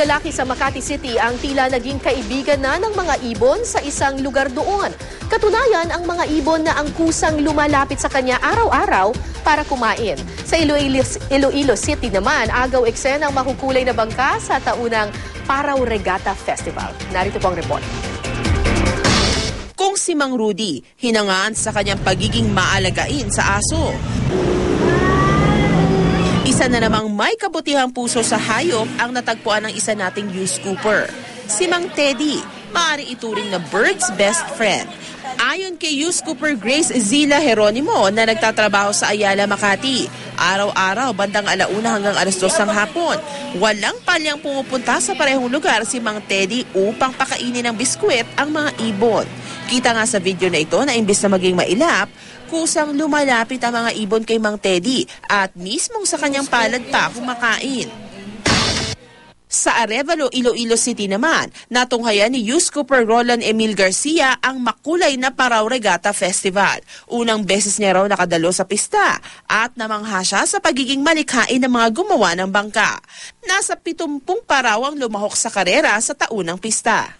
lalaki sa Makati City ang tila naging kaibigan na ng mga ibon sa isang lugar doon. Katunayan, ang mga ibon na ang kusang lumalapit sa kanya araw-araw para kumain. Sa Iloilo, Iloilo City naman, agaw eksena ang makukulay na bangka sa taunang Paraw Regatta Festival. Narito po ang report. Kung si Mang Rudy, hinangaan sa kanyang pagiging maalagain sa aso. Isa na namang may kabutihang puso sa hayop ang natagpuan ng isa nating news scooper. Si Mang Teddy, maaari ituring na bird's best friend. Ayon kay News Cooper Grace Zila Heronimo na nagtatrabaho sa Ayala, Makati, araw-araw bandang alauna hanggang alas dos ng hapon, walang palyang pumupunta sa parehong lugar si Mang Teddy upang pakainin ng biskwit ang mga ibon. Kita nga sa video na ito na imbis na maging mailap, kusang lumalapit ang mga ibon kay Mang Teddy at mismong sa kanyang palad pa kumakain. Sa Arevalo, Iloilo City naman, natunghayan ni Youth Cooper Roland Emil Garcia ang makulay na Paraw Regatta Festival. Unang beses niya raw nakadalo sa pista at namangha siya sa pagiging malikhain ng mga gumawa ng bangka. Nasa 70 paraw ang lumahok sa karera sa taunang pista.